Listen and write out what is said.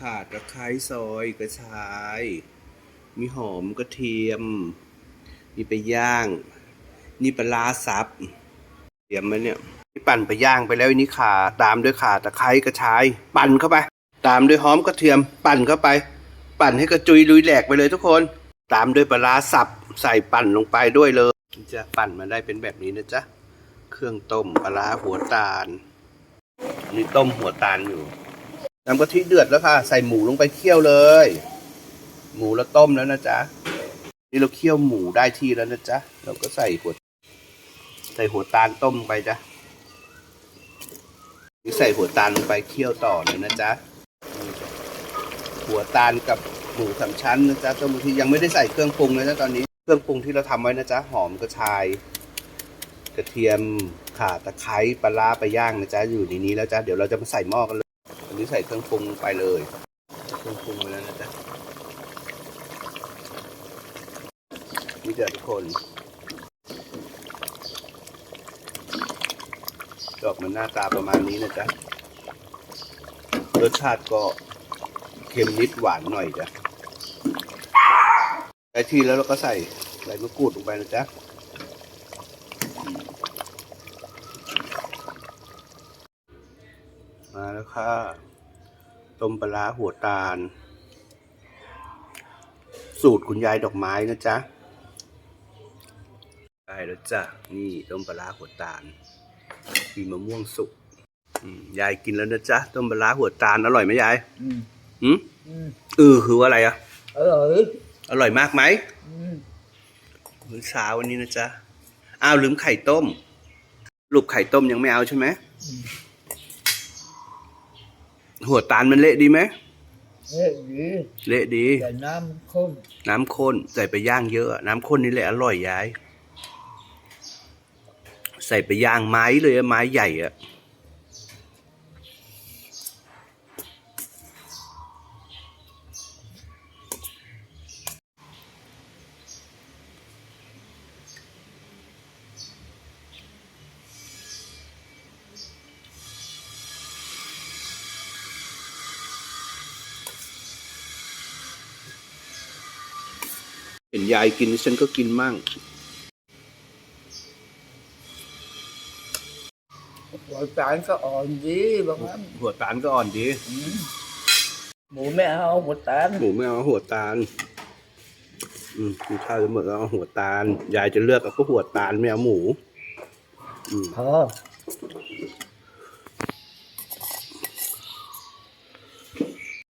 ข่าตะไคร้ซอยกระชาย มีหอมกระเทียม มีไปย่าง นี่ปลาซับเตรียมไหมเนี่ยนี่ปั่นไปย่างไปแล้วอันนี้ข่าตามด้วยข่าตะไคร้กระชาย ปั่นเข้าไป ตามด้วยหอมกระเทียม ปั่นเข้าไป ปั่นให้กระจุยลุยแหลกไปเลยทุกคน ตามด้วยปลาร้าสับใส่ปั่นลงไปด้วยเลยจะปั่นมาได้เป็นแบบนี้นะจ๊ะเครื่องต้มปลาร้าหัวตาลนี่ต้มหัวตาลอยู่ น้ำกะทิเดือดแล้วค่ะ ใส่หมูลงไปเคี่ยวเลย หมูแล้วต้มแล้วนะจ๊ะนี่เราเคี่ยวหมูได้ที่แล้วนะจ๊ะเราก็ใส่หัวใส่หัวตาลต้มไปจ้ะนี่ใส่หัวตาลลงไปเคี่ยวต่อเลยนะจ๊ะหัวตาลกับหมูสามชั้นนะจ๊ะต้มทียังไม่ได้ใส่เครื่องปรุงเลยนะตอนนี้เครื่องปรุงที่เราทำไว้นะจ๊ะหอมกระชาย กระเทียมข่าตะไคร้ปลาร้าไปย่างนะจ๊ะอยู่ในนี้แล้วจ๊ะเดี๋ยวเราจะมาใส่หม้อกันเลย อันนี้ใส่เครื่องปรุงไปเลยเครื่องปรุงไปแล้วนะจ๊ะนี่จ้ะทุกคนดอกมันหน้าตาประมาณนี้นะจ๊ะรสชาติก็เค็มนิดหวานหน่อยจ้ะไอ้ที่แล้วเราก็ใส่ใบมะกรูดลงไปนะจ๊ะมาแล้วค่ะ ต้มปลาร้าหัวตาล สูตรคุณยายดอกไม้นะจ๊ะได้แล้วจ้ะนี่ต้มปลาร้าหัวตาลมีมะม่วงสุกอืมยายกินแล้วนะจ๊ะต้มปลาร้าหัวตาลอร่อยไหมยายอืมหืมอืมเออคือว่าอะไรอะอร่อยอร่อยมากไหมอืมมื้อเช้าวันนี้นะจ๊ะอ้าวลืมไข่ต้มลูกไข่ต้มยังไม่เอาใช่ไหม หัวตาลมันเละดีไหมเฮ้ยดีเละดี แต่น้ำข้น น้ำข้นใส่ไปย่างเยอะอะ น้ำข้นนี่แหละอร่อยยาย ใส่ไปย่างไม้เลยอะไม้ใหญ่อะ เห็นยายกินฉันก็กินมั่งหัวจานก็อ่อนดีบางนั้นหัวตาลก็อ่อนดีอืมหมูไม่เอาหัวตาลหมูไม่เอาหัวตาล อืมกินข้าวจะหมดแล้วเอาหัวตาล ยายจะเลือกเอาก็หัวตาลไม่เอาหมู อืมพอ